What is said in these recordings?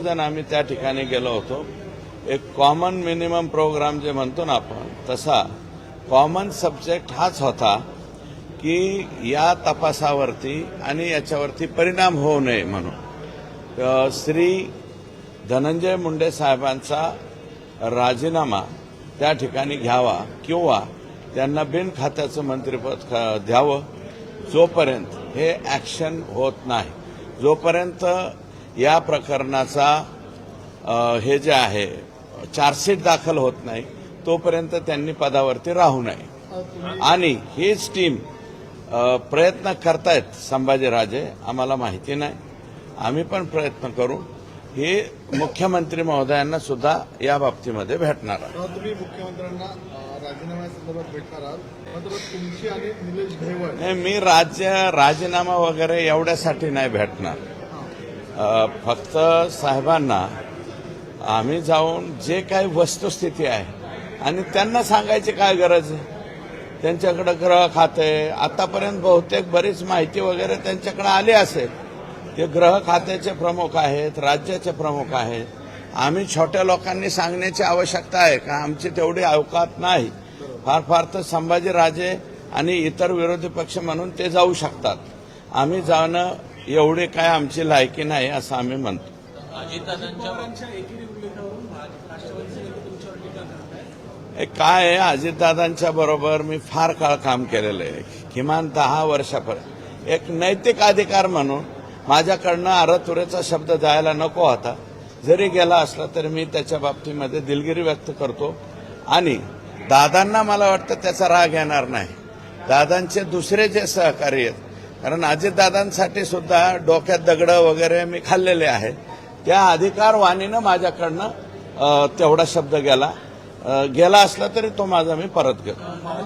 जण आम्ही त्या ठिकाणी गेलो होतो. एक कॉमन मिनिमम प्रोग्राम जे म्हणतो ना आपण तसा कॉमन सब्जेक्ट हाच होता की या तपासावरती आणि याच्यावरती परिणाम होऊ नये म्हणून. श्री धनंजय मुंडे साहेबांचा राजीनामा त्या ठिकाणी घ्यावा किंवा त्यांना बिन खात्याचं मंत्रिपद द्यावं जोपर्यंत हे ॲक्शन होत नाही. जोपर्यंत या प्रकरणाचा हे जे आहे चार्जशीट दाखल होत नाही तोपर्यंत त्यांनी पदावरती राहू नये. आणि हीच टीम प्रयत्न करतायत संभाजीराजे आम्हाला माहिती नाही. आम्ही पण प्रयत्न करू. हे मुख्यमंत्री महोदयांना सुद्धा या बाबतीमध्ये भेटणार आहे. तुम्ही मुख्यमंत्र्यांना राजीनाम्यासंदर्भात भेटणार आहात. मात्र तुमची आणि निलेश घेवळ. नाही मी राज्य राजीनामा वगैरे एवढ्यासाठी नाही भेटणार. फक्त साहेबांना आम्ही जाऊन जे काही वस्तुस्थिती आहे आणि त्यांना सांगायची काय गरज आहे? त्यांच्याकडे ग्रह खाते. आतापर्यंत बहुतेक बरीच माहिती वगैरे त्यांच्याकडे आली असेल. ते ग्रह खात्याचे प्रमुख आहेत राज्याचे प्रमुख आहेत. आम्ही छोट्या लोकांनी सांगण्याची आवश्यकता आहे का आमची तेवढी अवकात नाही. फार फार तर संभाजीराजे आणि इतर विरोधी पक्ष म्हणून ते जाऊ शकतात. आम्ही जाणं एवढी काय आमची लायकी नाही असं आम्ही म्हणतो. हे काय आहे? अजितदादांच्या बरोबर मी फार काळ काम केलेलं आहे. किमान दहा वर्षापर्यंत. एक नैतिक अधिकार म्हणून माझ्याकडनं आरतुरेचा शब्द जायला नको होता. जरी गेला असला तरी मी त्याच्या बाबतीमध्ये दिलगिरी व्यक्त करतो. आणि दादांना मला वाटतं त्याचा राग येणार नाही. दादांचे दुसरे जे सहकारी आहेत कारण अजितदादांसाठी सुद्धा डोक्यात दगडं वगैरे मी खाल्लेले आहेत. त्या अधिकारवाणीनं माझ्याकडनं तेवढा शब्द गेला. गेला असला तरी तो माझा मी परत गरज नाही.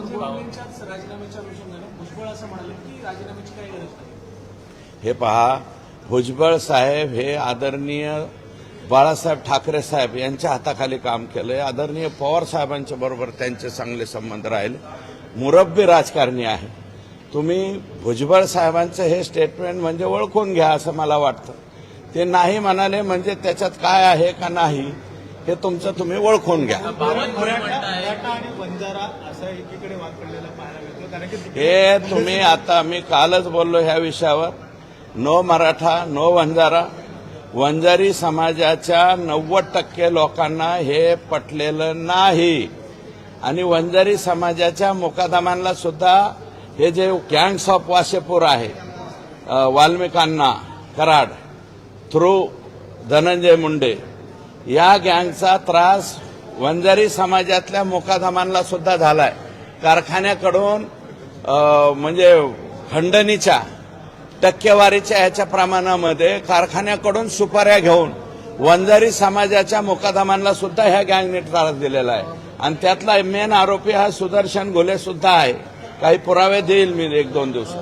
हे पहा भुजबळ साहेब हे आदरणीय बाळासाहेब ठाकरे साहेब यांच्या हाताखाली काम केलंय. आदरणीय पवार साहेबांच्या बरोबर त्यांचे चांगले संबंध राहिले. मुरब्बी राजकारणी आहे. तुम्ही भुजबळ साहेबांचं हे स्टेटमेंट म्हणजे ओळखून घ्या असं मला वाटतं. ते नाही म्हणाले म्हणजे त्याच्यात काय आहे का नाही हे तुमचं तुम्ही ओळखून घ्या. मराठा आणि बंजारा असा एकीकडे वाद पडलेला पाहायला मिळतो कारण की हे तुम्ही आता मी कालच बोललो ह्या विषयावर. No Maratha no Vanjara. Vanjari समाजाच्या नव्वद टक्के लोकांना हे पटलेलं नाही. आणि वंजारी समाजाच्या मुकादमांना सुद्धा हे जे गँग्स ऑफ वाशेपूर आहे वाल्मिकांना कराड थ्रू धनंजय मुंडे या गँगचा त्रास वंजारी समाजातल्या मुकादमांना सुद्धा झालाय. कारखान्याकडून म्हणजे खंडणीच्या टक्केवारीच्या ह्याच्या प्रमाणामध्ये कारखान्याकडून सुपाऱ्या घेऊन वंजारी समाजाच्या मुकादमांना सुद्धा ह्या गँगने त्रास दिलेला आहे. आणि त्यातला मेन आरोपी हा सुदर्शन घुले सुद्धा आहे. काही पुरावे देईल मी एक दोन दिवस